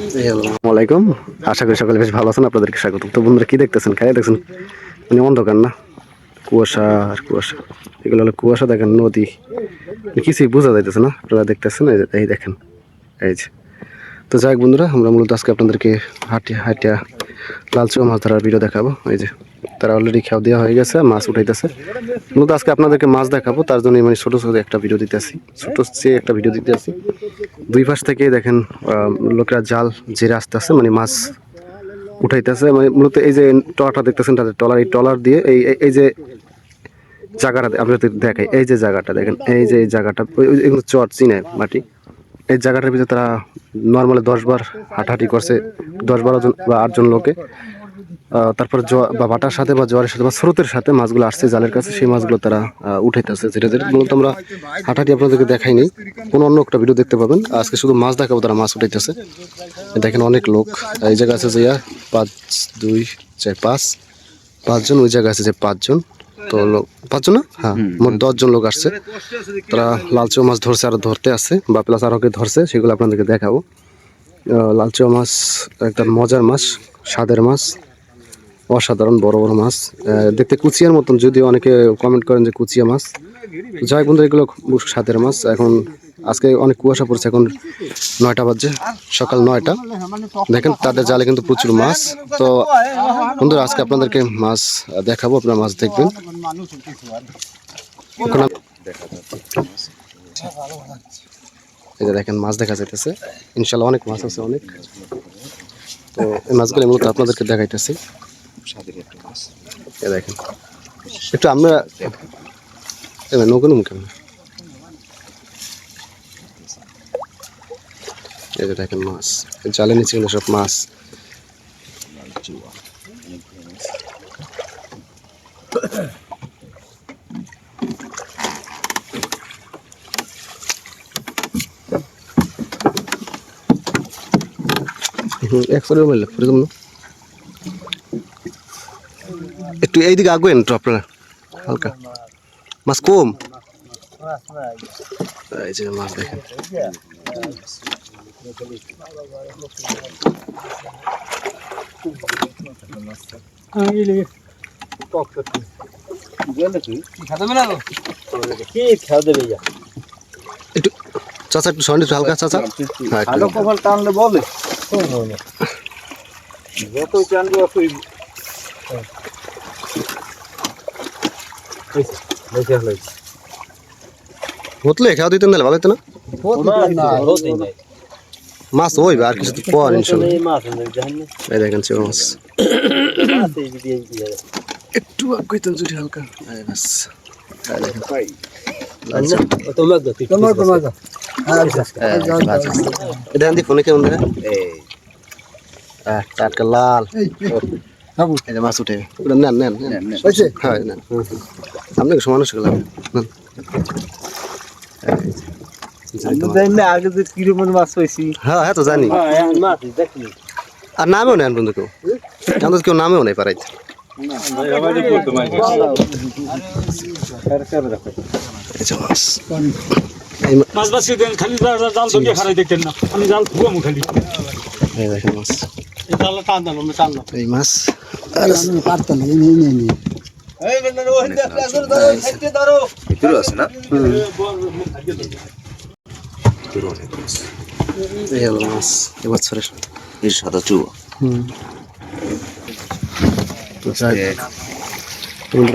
আসসালামাইকুম আশা করি সকালে বেশ ভালো আছেন, আপনাদেরকে স্বাগত। তো বন্ধুরা, কি দেখতেছেন? খাই দেখছেন? মানে অন্ধকার না? কুয়াশা আর কুয়াশা। এগুলো হলো কুয়াশা, দেখেন নদী। কিছুই বোঝা যাইতেছে না, আপনারা দেখতেছেন? এই দেখেন, এই যে। তো যাই বন্ধুরা, আমরা মূলত আজকে আপনাদেরকে হাঁটিয়া হাঁটিয়া লালচুয়া মাছ ধরার ভিডিও দেখাবো, এই যে। তারা অলরেডি খাওয়া দেওয়া হয়ে গেছে, মাছ উঠাইতেছে। মূলত আজকে আপনাদেরকে মাছ দেখাবো, তার জন্য মানে ছোটো ছোটো একটা ভিডিও দিতে আসি ছোটো চেয়ে একটা ভিডিও দিতে আসি দুই পাশ থেকে দেখেন লোকেরা জাল জেরে আসতে আসে মানে মাছ উঠাইতেছে। মানে মূলত এই যে টলাটা দেখতেছেন, তাদের টলার এই টলার দিয়ে এই, এই- যে জায়গাটা আপনাদের দেখাই। এই যে জায়গাটা দেখেন, এই যে এই জায়গাটা এগুলো চর, চিনে মাটি। এই জায়গাটার ভিতরে তারা নর্মালি দশ বার হাঁটাহাঁটি করছে, দশ বারো জন বা আটজন লোকে। তারপরে বা বাটার সাথে বা জোয়ারের সাথে বা স্রোতের সাথে মাছগুলো আসছে জালের কাছে সেই মাছগুলো তারা উঠাইতেছে। যেটা যেটা মূলত আমরা হাঁটাহাঁটি আপনাদেরকে দেখাই নেই। কোনো অন্য একটা ভিডিও দেখতে পাবেন। আজকে শুধু মাছ দেখাবো তারা মাছ উঠাইতেছে। দেখেন অনেক লোক। এই জায়গা আছে যে পাঁচ দুই চার পাঁচ। পাঁচজন ওই জায়গায় আছে যে পাঁচজন। তো লোক পাঁচজন না? হ্যাঁ মোট দশজন লোক আসছে। তারা লালচুয়া মাছ ধরছে আর ধরতে আসছে। বা প্লাস আরোকে ধরছে সেগুলো আপনাদেরকে দেখাবো। আহ, লালচুয়া মাছ একটা মজার মাছ স্বাদের মাছ। অসাধারণ, বড় বড় মাছ। দেখতে কুচিয়ার মতন, যদিও অনেকে কমেন্ট করেন যে কুচিয়া মাছ। যাই হোক বন্ধুরা, এগুলো খুব স্বাদের মাছ। এখন আজকে অনেক কুয়াশা পড়ছে, এখন নয়টা বাজছে, সকাল নয়টা। দেখেন, তাদের জালে কিন্তু প্রচুর মাছ। তো বন্ধুরা, আজকে আপনাদেরকে মাছ দেখাবো, আপনারা মাছ দেখবেন। দেখেন, মাছ দেখা যাইতেছে। ইনশাল্লাহ অনেক মাছ আছে, অনেক। তো এই মাছগুলো মূলত আপনাদেরকে দেখাইতেছি। এই দেখেন। একটু আমরা এবার নৌকো মুখে এই যে দেখেন মাছ। এই জালে নিচে এগুলো সব মাছ। একশো টাকা মিললে এরকম না? একটু এইদিকে আগুয়েন একটু আপনারা হালকা। মাছ কম? এই যে মাছ দেখেন। একটু চাচা একটু সন্ডে হালকা চাচা। হ্যাঁ একটু কপাল টানলে বলে যত টানবে অতই হতলে খাওয়া দিতেন তাহলে ভালো হতো না? মাছ ওই আর কিছু তো পর ইনশাল্লাহ। এই দেখেন চিংড়ি মাছ। একটু আগুইতেন যদি হালকা। এই বাস। এই দেখেন। লালচা। তোমার তোমার এই বাস। আছে। এটা আনদি ফোনে কেমন দেখা আহ, টাটকা লাল। মাছ উঠে। নেন নেন নেন। হ্যাঁ নেন। আপনি সমান শিখলাম নেন আগে যে কীরকম মাছ পাইছি। হ্যাঁ হ্যাঁ তো জানি। আর নামেও নেন বন্ধু কেউ। এখন কেউ নামেও নেই পারাইতে মাছ। মাছ খালি জাল জাল ধরিয়ে খারাই দেখতেন না। আমি জাল ধুয়ামু খালি। এই মাছ। এই জাল টান দাম এই মাছ। পারতাম এই নেই নেই নেই এই হলো মাছ এবছরের এই সাদা চুয়া। তো যাই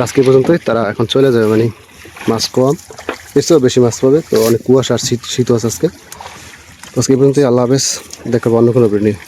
আজকে পর্যন্তই। তারা এখন চলে যাবে মানে মাছ কম এসেও বেশি মাছ পাবে তো অনেক কুয়াশা আর শীত শীত আছে আজকে। আজকে পর্যন্তই। আল্লাহ হাফেজ। দেখাবো অন্য কোনো ভিডিও নিয়ে।